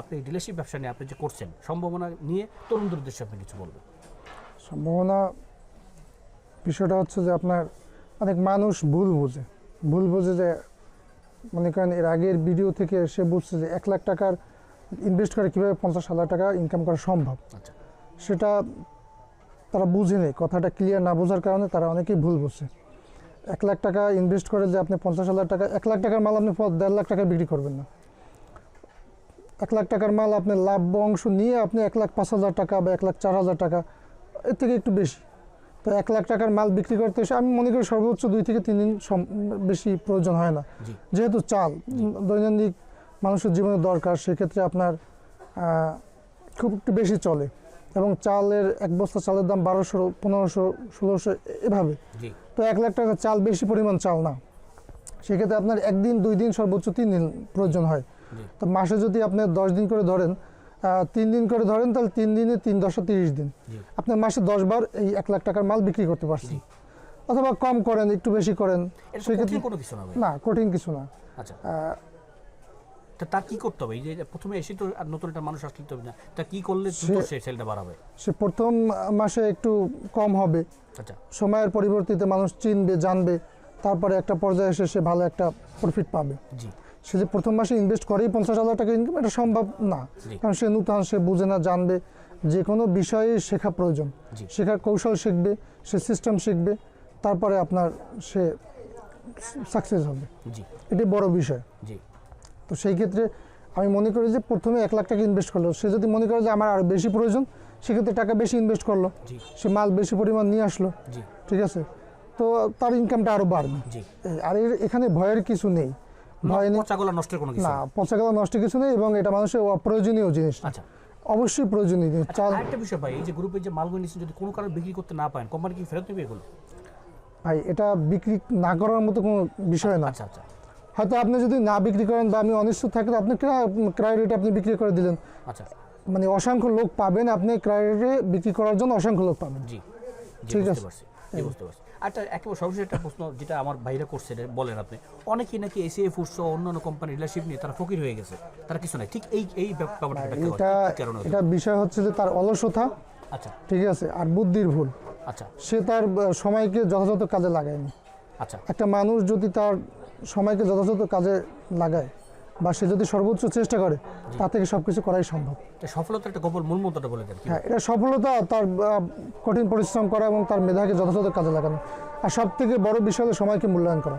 আপনি ডিলারশিপ ব্যবসা নিয়ে আপনি যে করছেন সম্ভাবনা নিয়ে তরুণদের উদ্দেশ্যে আপনি কিছু বলবেন। সম্ভাবনা বিষয়টা হচ্ছে যে আপনার অনেক মানুষ ভুল বোঝে। ভুল বোঝে যে মনে করেন এর আগের ভিডিও থেকে সে বুঝছে যে এক লাখ টাকার ইনভেস্ট করে কীভাবে পঞ্চাশ হাজার টাকা ইনকাম করা সম্ভব। আচ্ছা। সেটা তারা বুঝে নেই। কথাটা ক্লিয়ার না বোঝার কারণে তারা অনেকেই ভুল বুঝছে এক লাখ টাকা ইনভেস্ট করে যে আপনি পঞ্চাশ হাজার টাকা এক লাখ টাকার মাল আপনি দেড় লাখ টাকা বিক্রি করবেন না। এক লাখ টাকার মাল আপনি লাভ অংশ নিয়ে আপনি এক লাখ পাঁচ হাজার টাকা বা এক লাখ চার হাজার টাকা এর থেকে একটু বেশি। তো এক লাখ টাকার মাল বিক্রি করতে এসে আমি মনে করি সর্বোচ্চ দুই থেকে তিন দিন সম- বেশি প্রয়োজন হয় না। যেহেতু চাল দৈনন্দিন মানুষের জীবনে দরকার সেক্ষেত্রে আপনার খুব একটু বেশি চলে। এবং চালের এক বস্তা চালের দাম বারোশো পনেরোশো ষোলোশো এভাবে। তো এক লাখ টাকা চাল বেশি পরিমাণ চাল না। সেক্ষেত্রে আপনার একদিন দুই দিন সর্বোচ্চ তিন দিন প্রয়োজন হয়। তো মাসে যদি আপনি দশ দিন করে ধরেন তিন দিন করে ধরেন তাহলে তিন দিনে তিন দশটা তিরিশ দিন। জি। আপনার মাসে দশ বার এই এক লাখ টাকার মাল বিক্রি করতে পারছেন। অথবা কম করেন একটু বেশি করেন সেক্ষেত্রে না কঠিন কিছু না। আচ্ছা। তা তার কি করতে হবে? যে প্রথমে এসে তো আর নতুন একটা মানুষ আসতে হবে না। তা কি করলে সে সেলটা বাড়াবে? সে প্রথম মাসে একটু কম হবে। আচ্ছা। সময়ের পরিবর্তিতে মানুষ চিনবে জানবে। তারপরে একটা পর্যায়ে এসে সে ভালো একটা প্রফিট পাবে। জি। সে যে প্রথম মাসে ইনভেস্ট করেই পঞ্চাশ হাজার টাকা ইনকাম এটা সম্ভব না। কারণ সে নূতন সে বুঝে না জানবে। যে কোনো বিষয়ে শেখা প্রয়োজন। শেখার কৌশল শিখবে সে সিস্টেম শিখবে তারপরে আপনার সে সাকসেস হবে। জি। এটি বড় বিষয়। জি। তো সেই ক্ষেত্রে আমি মনে করি যে প্রথমে এক লাখ টাকা ইনভেস্ট করল। সে যদি মনে করে যে আমার আরও বেশি প্রয়োজন সেক্ষেত্রে টাকা বেশি ইনভেস্ট করল। সে মাল বেশি পরিমাণ নিয়ে আসলো। ঠিক আছে? তো তার ইনকামটা আরও বাড়বে। আর এখানে ভয়ের কিছু নেই। ভয় নেই। পচাগোলা নষ্টের কোনো কিছু না নেই। পচা গেলা নষ্ট কিছু নেই এবং এটা মানুষের অপ্রয়োজনীয় জিনিস। আচ্ছা। অবশ্যই প্রয়োজনীয় জিনিস। আচ্ছা চাল আরেকটা বিষয় ভাই এই যে গ্রুপে যে মালগুলো নিচ্ছেন যদি কোনো কারণে বিক্রি করতে না পারেন কোম্পানি কি ফেরত নেবে এগুলো? ভাই এটা বিক্রি না করার মতো কোনো বিষয় না। আচ্ছা আচ্ছা। হয়তো আপনি যদি না বিক্রি করেন বা আমি অনিশ্চিত থাকি আপনি ক্রয় রেটে আপনি বিক্রি করে দিলেন। আচ্ছা। মানে অসংখ্য লোক পাবেন আপনি ক্রয় রেটে বিক্রি করার জন্য অসংখ্য লোক পাবেন। জি। ঠিক আছে। বুঝতে পারছি আচ্ছা একেবারে সর্বশেষ একটা প্রশ্ন যেটা আমার বাইরে করছে বলেন আপনি অনেকেই নাকি এসিএ ফুডস সহ অন্যান্য কোম্পানি রিলেশনশিপ নিয়ে তারা ফকির হয়ে গেছে। তারা কিছু নাই। ঠিক এই এই ব্যাপারটা এটা এটা বিষয় হচ্ছে যে তার অলসতা আচ্ছা। ঠিক আছে আর বুদ্ধির ভুল। আচ্ছা। সে তার সময়কে যথাযথ কাজে লাগায়নি। আচ্ছা। একটা মানুষ যদি তার সময়কে যথাযথ কাজে লাগায় বা সে যদি সর্বোচ্চ চেষ্টা করে তা থেকে সব কিছু করাই সম্ভব। এটা সফলতার একটা গোপন মূল মন্ত্রটা বলে দেন হ্যাঁ এটা সফলতা তার কঠিন পরিশ্রম করা এবং তার মেধাকে যথাযথ কাজে লাগানো। আর সব থেকে বড় বিষয় হলো সময়কে মূল্যায়ন করা।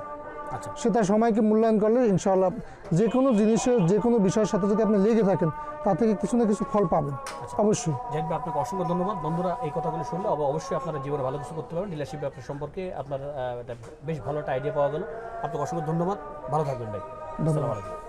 আচ্ছা। সে তার সময়কে মূল্যায়ন করলে ইনশাআল্লাহ যে কোনো জিনিসের যে কোনো বিষয়ের সাথে যদি আপনি লেগে থাকেন তা থেকে কিছু না কিছু ফল পাবেন। অবশ্যই। যাই হোক, আপনাকে অসংখ্য ধন্যবাদ। বন্ধুরা এই কথাগুলো শুনলে অব- অবশ্যই আপনারা জীবনে ভালো কিছু করতে পারবেন। ডিলারশিপ ব্যবসা সম্পর্কে আপনার বেশ ভালো একটা আইডিয়া পাওয়া গেল। আপনাকে অসংখ্য ধন্যবাদ। ভালো থাকবেন ভাই। আলাইকুম।